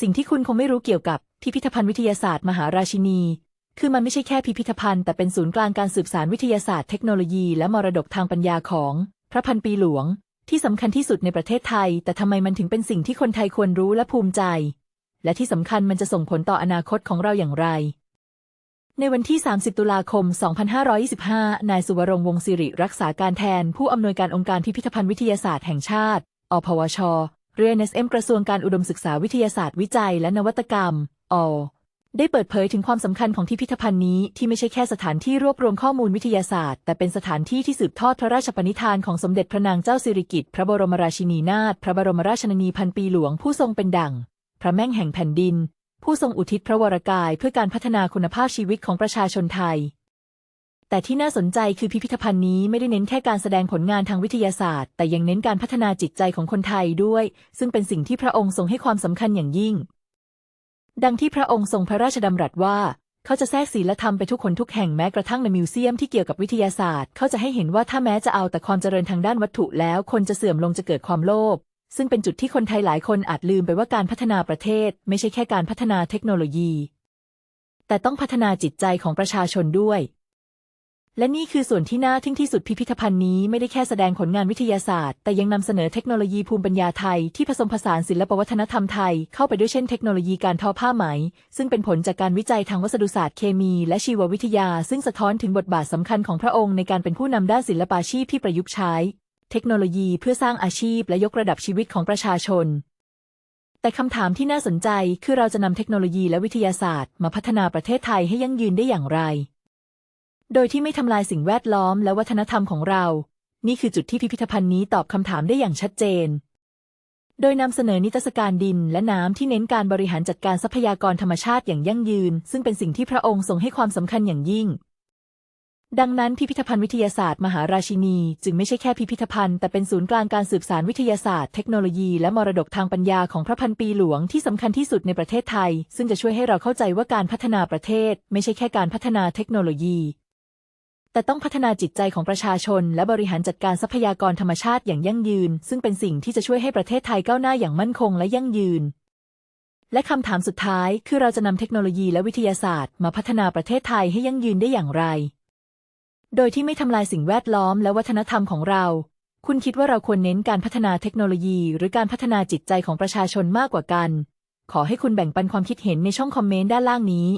สิ่งที่คุณคงไม่รู้เกี่ยวกับพิพิธภัณฑ์วิทยาศาสตร์มหาราชินี คือมันไม่ใช่แค่พิพิธภัณฑ์แต่เป็นศูนย์กลางการสืบสารวิทยาศาสตร์เทคโนโลยีและมรดกทางปัญญาของพระพันปีหลวง ที่สำคัญที่สุดในประเทศไทย แต่ทำไมมันถึงเป็นสิ่งที่คนไทยควรรู้และภูมิใจ และที่สำคัญมันจะส่งผลต่ออนาคตของเราอย่างไรในวันที่ 30 ตุลาคม 2525 นายสุวรงวงศ์สิริรักษาการแทน ผู้อำนวยการองค์การพิพิธภัณฑ์วิทยาศาสตร์แห่งชาติ อพวช เรียน SM กระทรวงการอุดมศึกษาวิทยาศาสตร์วิจัยและนวัตกรรมอได้เปิดเผยถึงความสำคัญของที่พิพิธภัณฑ์นี้ที่ไม่ใช่แค่สถานที่รวบรวมข้อมูลวิทยาศาสตร์ แต่เป็นสถานที่ที่สืบทอดพระราชปณิธานของสมเด็จพระนางเจ้าสิริกิติ์พระบรมราชินีนาถพระบรมราชชนนีพันปีหลวงผู้ทรงเป็นดั่ง พระแม่งแห่งแผ่นดิน ผู้ทรงอุทิศพระวรกายเพื่อการพัฒนาคุณภาพชีวิตของประชาชนไทย แต่ที่น่าสนใจคือพิพิธภัณฑ์นี้ไม่ได้เน้นแค่การแสดงผลงานทางวิทยาศาสตร์ แต่ยังเน้นการพัฒนาจิตใจของคนไทยด้วย ซึ่งเป็นสิ่งที่พระองค์ทรงให้ความสำคัญอย่างยิ่ง ดังที่พระองค์ทรงพระราชดำรัสว่าเขาจะแทรกศีลธรรมไปทุกคนทุกแห่งแม้กระทั่งในมิวเซียมที่เกี่ยวกับวิทยาศาสตร์ เขาจะให้เห็นว่าถ้าแม้จะเอาแต่ความเจริญทางด้านวัตถุแล้ว คนจะเสื่อมลงจะเกิดความโลภซึ่งเป็นจุดที่คนไทยหลายคนอาจลืมไปว่าการพัฒนาประเทศ ไม่ใช่แค่การพัฒนาเทคโนโลยี แต่ต้องพัฒนาจิตใจของประชาชนด้วย และนี่คือส่วนที่น่าทึ่งที่สุดพิพิธภัณฑ์นี้ไม่ได้แค่แสดงผลงานวิทยาศาสตร์ แต่ยังนำเสนอเทคโนโลยีภูมิปัญญาไทยที่ผสมผสานศิลปวัฒนธรรมไทย เข้าไปด้วยเช่นเทคโนโลยีการทอผ้าไหม ซึ่งเป็นผลจากการวิจัยทางวัสดุศาสตร์เคมี และชีววิทยา ซึ่งสะท้อนถึงบทบาทสำคัญของพระองค์ในการเป็นผู้นำด้านศิลปาชีพที่ประยุกต์ใช้ เทคโนโลยีเพื่อสร้างอาชีพ และยกระดับชีวิตของประชาชนแต่คำถามที่น่าสนใจคือเราจะนำเทคโนโลยีและวิทยาศาสตร์ มาพัฒนาประเทศไทยให้ยั่งยืนได้อย่างไร โดยที่ไม่ทำลายสิ่งแวดล้อมและวัฒนธรรมของเรา นี่คือจุดที่พิพิธภัณฑ์นี้ตอบคำถามได้อย่างชัดเจน โดยนำเสนอนิทรรศการดินและน้ำที่เน้นการบริหารจัดการทรัพยากรธรรมชาติอย่างยั่งยืน ซึ่งเป็นสิ่งที่พระองค์ทรงให้ความสำคัญอย่างยิ่ง ดังนั้นพิพิธภัณฑ์วิทยาศาสตร์มหาราชินี จึงไม่ใช่แค่พิพิธภัณฑ์แต่เป็นศูนย์กลางการสืบสารวิทยาศาสตร์ เทคโนโลยีและมรดกทางปัญญาของพระพันปีหลวงที่สำคัญที่สุดในประเทศไทย ซึ่งจะช่วยให้เราเข้าใจว่าการพัฒนาประเทศ ไม่ใช่แค่การพัฒนาเทคโนโลยี แต่ต้องพัฒนาจิตใจของประชาชน และบริหารจัดการทรัพยากรธรรมชาติอย่างยั่งยืน ซึ่งเป็นสิ่งที่จะช่วยให้ประเทศไทยก้าวหน้าอย่างมั่นคงและยั่งยืน และคำถามสุดท้ายคือเราจะนำเทคโนโลยีและวิทยาศาสตร์ มาพัฒนาประเทศไทยให้ยั่งยืนได้อย่างไร โดยที่ไม่ทำลายสิ่งแวดล้อมและวัฒนธรรมของเรา คุณคิดว่าเราควรเน้นการพัฒนาเทคโนโลยี หรือการพัฒนาจิตใจของประชาชนมากกว่ากัน ขอให้คุณแบ่งปันความคิดเห็นในช่องคอมเมนต์ด้านล่างนี้